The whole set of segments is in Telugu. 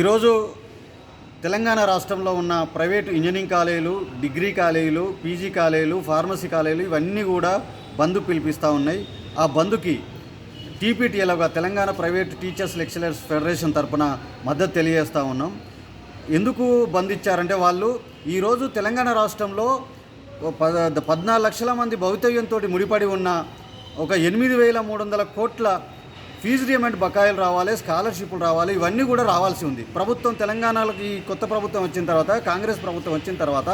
ఈరోజు తెలంగాణ రాష్ట్రంలో ఉన్న ప్రైవేటు ఇంజనీరింగ్ కాలేజీలు డిగ్రీ కాలేజీలు పీజీ కాలేజీలు ఫార్మసీ కాలేజీలు ఇవన్నీ కూడా బంద్ పిలిపిస్తూ ఉన్నాయి. ఆ బంద్కి టీపీటీఎల్గా Telangana private teachers lecturers federation తరపున మద్దతు తెలియజేస్తూ ఉన్నాం. ఎందుకు బంద్ ఇచ్చారంటే వాళ్ళు ఈరోజు తెలంగాణ రాష్ట్రంలో పద పద్నాలుగు లక్షల మంది భవితవ్యంతో ముడిపడి ఉన్న ఒక ఎనిమిది వేల మూడు వందల కోట్ల ఫీజు రియమెంట్ బకాయిలు రావాలి స్కాలర్షిప్లు రావాలి ఇవన్నీ కూడా రావాల్సి ఉంది. ప్రభుత్వం తెలంగాణలోకి ఈ కొత్త ప్రభుత్వం వచ్చిన తర్వాత కాంగ్రెస్ ప్రభుత్వం వచ్చిన తర్వాత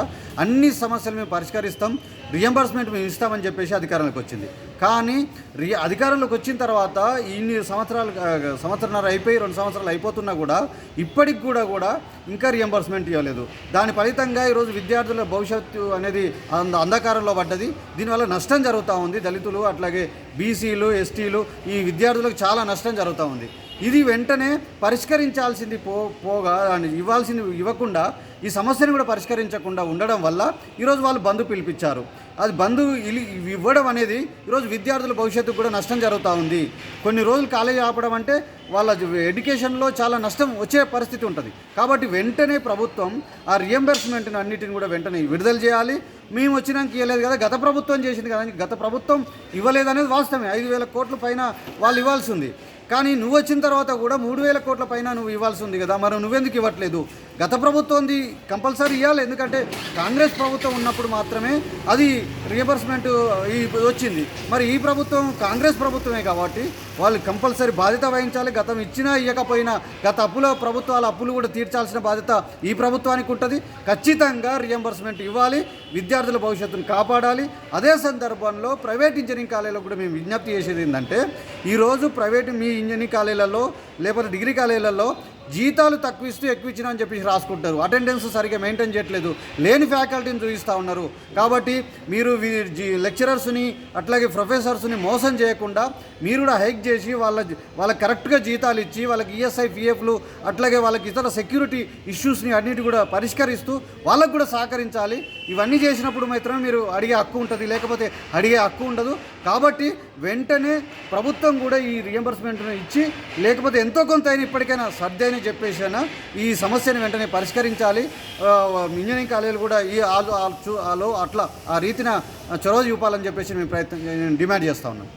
అన్ని సమస్యలు మేము పరిష్కరిస్తాం రియంబర్స్మెంట్ మేము ఇస్తామని చెప్పేసి అధికారంలోకి వచ్చింది. కానీ రి అధికారంలోకి వచ్చిన తర్వాత ఇన్ని సంవత్సరాలు ఆ, సంవత్సరాలు అయిపోయి రెండు సంవత్సరాలు అయిపోతున్నా కూడా ఇప్పటికి కూడా కూడా ఇంకా రియంబర్స్మెంట్ ఇవ్వలేదు. దాని ఫలితంగా ఈరోజు విద్యార్థుల భవిష్యత్తు అనేది అంద అంధకారంలో పడ్డది. దీనివల్ల నష్టం జరుగుతూ ఉంది. దళితులు అట్లాగే బీసీలు ఎస్టీలు ఈ విద్యార్థులకు చాలా నష్టం జరుగుతూ ఉంది. ఇది వెంటనే పరిష్కరించాల్సింది పో పోగా ఇవ్వాల్సింది ఇవ్వకుండా ఈ సమస్యను కూడా పరిష్కరించకుండా ఉండడం వల్ల ఈరోజు వాళ్ళు బంధు పిలిపించారు. అది బంధు ఇలి ఇవ్వడం అనేది ఈరోజు విద్యార్థుల భవిష్యత్తుకు కూడా నష్టం జరుగుతూ ఉంది. కొన్ని రోజులు కాలేజీ ఆపడం అంటే వాళ్ళ ఎడ్యుకేషన్లో చాలా నష్టం వచ్చే పరిస్థితి ఉంటుంది. కాబట్టి వెంటనే ప్రభుత్వం ఆ రియంబర్స్మెంట్ని అన్నిటిని కూడా వెంటనే విడుదల చేయాలి. మేము వచ్చినాక ఇవ్వలేదు కదా గత ప్రభుత్వం చేసింది కదా గత ప్రభుత్వం ఇవ్వలేదనేది వాస్తవమే. ఐదు వేల కోట్ల పైన వాళ్ళు ఇవ్వాల్సి ఉంది. కానీ నువ్వు వచ్చిన తర్వాత కూడా మూడు వేల కోట్ల పైన నువ్వు ఇవ్వాల్సి ఉంది కదా. మరి నువ్వెందుకు ఇవ్వట్లేదు? గత ప్రభుత్వంది కంపల్సరీ ఇవ్వాలి ఎందుకంటే కాంగ్రెస్ ప్రభుత్వం ఉన్నప్పుడు మాత్రమే అది రియంబర్స్మెంట్ ఈ వచ్చింది. మరి ఈ ప్రభుత్వం కాంగ్రెస్ ప్రభుత్వమే కాబట్టి వాళ్ళు కంపల్సరీ బాధ్యత వహించాలి. గతం ఇచ్చినా ఇవ్వకపోయినా గత అప్పుల ప్రభుత్వాల అప్పులు కూడా తీర్చాల్సిన బాధ్యత ఈ ప్రభుత్వానికి ఉంటుంది. ఖచ్చితంగా రియంబర్స్మెంట్ ఇవ్వాలి. విద్యార్థుల భవిష్యత్తును కాపాడాలి. అదే సందర్భంలో ప్రైవేట్ ఇంజనీరింగ్ కాలేజీలో కూడా మేము విజ్ఞప్తి చేసేది ఏంటంటే ఈరోజు ప్రైవేట్ మీ ఇంజనీరింగ్ కాలేజీలలో లేకపోతే డిగ్రీ కాలేజీలలో జీతాలు తక్కువ ఇస్తూ ఎక్కువ ఇచ్చినా అని చెప్పేసి రాసుకుంటారు. అటెండెన్స్ సరిగ్గా మెయింటైన్ చేయట్లేదు. లేని ఫ్యాకల్టీని చూపిస్తూ ఉన్నారు. కాబట్టి మీరు లెక్చరర్స్ని అట్లాగే ప్రొఫెసర్స్ని మోసం చేయకుండా మీరు కూడా హైక్ చేసి వాళ్ళ వాళ్ళకి కరెక్ట్గా జీతాలు ఇచ్చి వాళ్ళకి ఈఎస్ఐ పిఎఫ్లు అట్లాగే వాళ్ళకి ఇతర సెక్యూరిటీ ఇష్యూస్ని అన్నిటి కూడా పరిష్కరిస్తూ వాళ్ళకు కూడా సహకరించాలి. ఇవన్నీ చేసినప్పుడు మాత్రమే మీరు అడిగే హక్కు ఉంటుంది. లేకపోతే అడిగే హక్కు ఉండదు. కాబట్టి వెంటనే ప్రభుత్వం కూడా ఈ రియంబర్స్మెంట్ను ఇచ్చి లేకపోతే ఎంతో కొంత అయినా ఇప్పటికైనా సర్దైన చెప్పేసినా ఈ సమస్యను వెంటనే పరిష్కరించాలి. ఇంజనీరింగ్ కాలేజీలు కూడా ఈ ఆలో అట్లా ఆ రీతిన చొరవ చూపాలని చెప్పేసి మేము ప్రయత్నం డిమాండ్ చేస్తూ ఉన్నాం